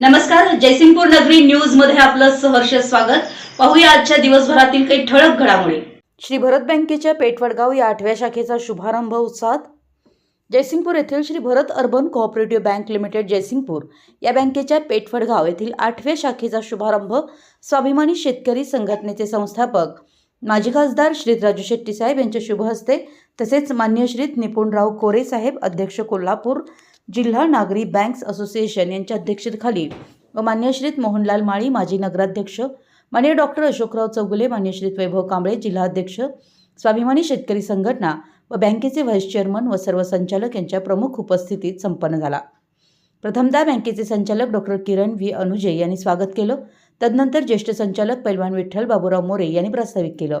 नमस्कार जयसिंगपूर नगरी न्यूजमध्ये आपलं सहर्ष स्वागत. पाहूया आजच्या दिवसभरातील काही ठळक घडामोडी. श्री भरत बँकेच्या पेटवडगाव या आठव्या शाखेचा शुभारंभ उत्साहात. जयसिंगपूर येथील Shri Bharat urban cooperative bank limited Jaysingpur या बँकेच्या पेठवडगाव येथील आठव्या शाखेचा शुभारंभ स्वाभिमानी शेतकरी संघटनेचे संस्थापक माजी खासदार श्री राजू शेट्टी साहेब यांच्या शुभ हस्ते तसेच मान्य श्रीत निपुणराव कोरे साहेब अध्यक्ष कोल्हापूर जिल्हा नागरी बँक्स असोसिएशन यांच्या अध्यक्षतेखाली व मान्यश्रीत मोहनलाल माळी माजी नगराध्यक्ष मान्य डॉक्टर अशोकराव चौगुले मान्यश्रीत वैभव कांबळे जिल्हाध्यक्ष स्वाभिमानी शेतकरी संघटना व बँकेचे व्हाईस चेअरमन व सर्व संचालक यांच्या प्रमुख उपस्थितीत संपन्न झाला. प्रथमदा बँकेचे संचालक डॉक्टर किरण व्ही. अनुजे यांनी स्वागत केलं. तदनंतर ज्येष्ठ संचालक पैलवान विठ्ठल बाबूराव मोरे यांनी प्रस्तावित केलं.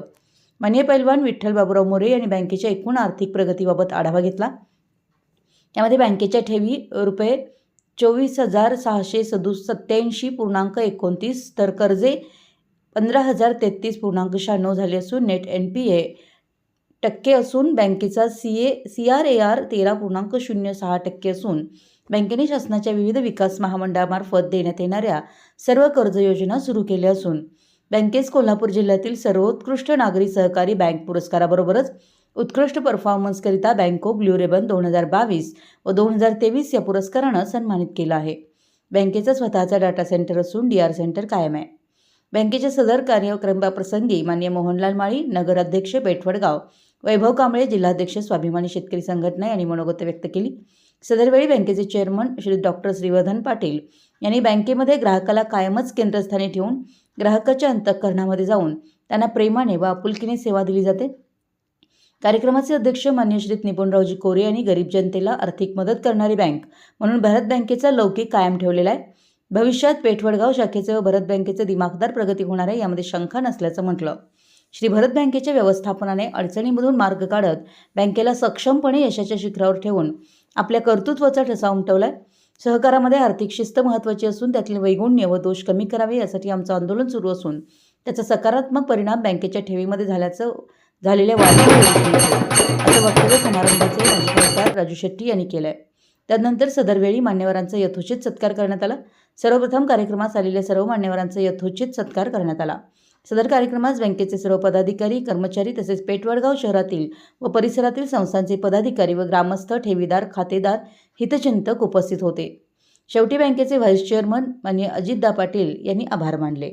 मान्य पैलवान विठ्ठल बाबूराव मोरे यांनी बँकेच्या एकूण आर्थिक प्रगतीबाबत आढावा घेतला. यामध्ये बँकेच्या ठेवी रुपये चोवीस हजार सहाशे सदु सत्याऐंशी पूर्णांक एकोणतीस तर कर्जे पंधरा हजार तेहतीस पूर्णांक शहाण्णव झाले असून नेट एन पी ए टक्के असून बँकेचा C A C R A R तेरा पूर्णांक शून्य सहा टक्के असून बँकेने शासनाच्या विविध विकास महामंडळामार्फत देण्यात येणाऱ्या सर्व कर्ज योजना सुरू केल्या असून बँकेस कोल्हापूर जिल्ह्यातील सर्वोत्कृष्ट नागरी सहकारी बँक पुरस्काराबरोबरच उत्कृष्ट परफॉर्मन्सकरिता बँको ब्ल्यू रेबन दोन हजार बावीस व दोन हजार तेवीस या पुरस्कारानं सन्मानित केलं आहे. बँकेचा स्वतःचा डाटा सेंटर असून डी आर सेंटर कायम आहे. बँकेच्या सदर कार्यक्रमाप्रसंगी मान्य मोहनलाल माळी नगराध्यक्ष बेटवडगाव वैभव कांबळे जिल्हाध्यक्ष स्वाभिमानी शेतकरी संघटना यांनी मनोगत व्यक्त केली. सदरवेळी बँकेचे चेअरमन श्री डॉक्टर श्रीवर्धन पाटील यांनी बँकेमध्ये ग्राहकाला कायमच केंद्रस्थानी ठेवून ग्राहकाच्या अंतःकरणामध्ये जाऊन त्यांना प्रेमाने व आपुलकीने सेवा दिली जाते. कार्यक्रमाचे अध्यक्ष मान्य श्री निपुणरावजी कोरे यांनी गरीब जनतेला आर्थिक मदत करणारी बँक म्हणून भारत बँकेचा लौकिक कायम ठेवलेला आहे. भविष्यात पेठवडगाव शाखेचे व भरत बँकेचे दिमागदार प्रगती होणार आहे यामध्ये शंका नसल्याचं म्हटलं. श्री भरत बँकेच्या व्यवस्थापनाने अडचणीमधून मार्ग काढत बँकेला सक्षमपणे यशाच्या शिखरावर ठेवून आपल्या कर्तृत्वाचा ठसा उमटवला आहे सहकारामध्ये आर्थिक शिस्त महत्त्वाची असून त्यातील वैगुण्य व दोष कमी करावे यासाठी आमचं आंदोलन सुरू असून त्याचा सकारात्मक परिणाम बँकेच्या ठेवीमध्ये झाल्याचं झालेल्या वाढीवर असं वक्तव्य समारंभाचे माजी राजू शेट्टी यांनी केलं आहे त्यानंतर सदरवेळी मान्यवरांचा यथोचित सत्कार करण्यात आला. सर्वप्रथम कार्यक्रमास आलेल्या सर्व मान्यवरांचा यथोचित सत्कार करण्यात आला. सदर कार्यक्रमास बँकेचे सर्व पदाधिकारी कर्मचारी तसेच पेटवडगाव शहरातील व परिसरातील संस्थांचे पदाधिकारी व ग्रामस्थ ठेवीदार खातेदार हितचिंतक उपस्थित होते. शेवटी बँकेचे व्हाईस चेअरमन मान्य अजितदा पाटील यांनी आभार मानले.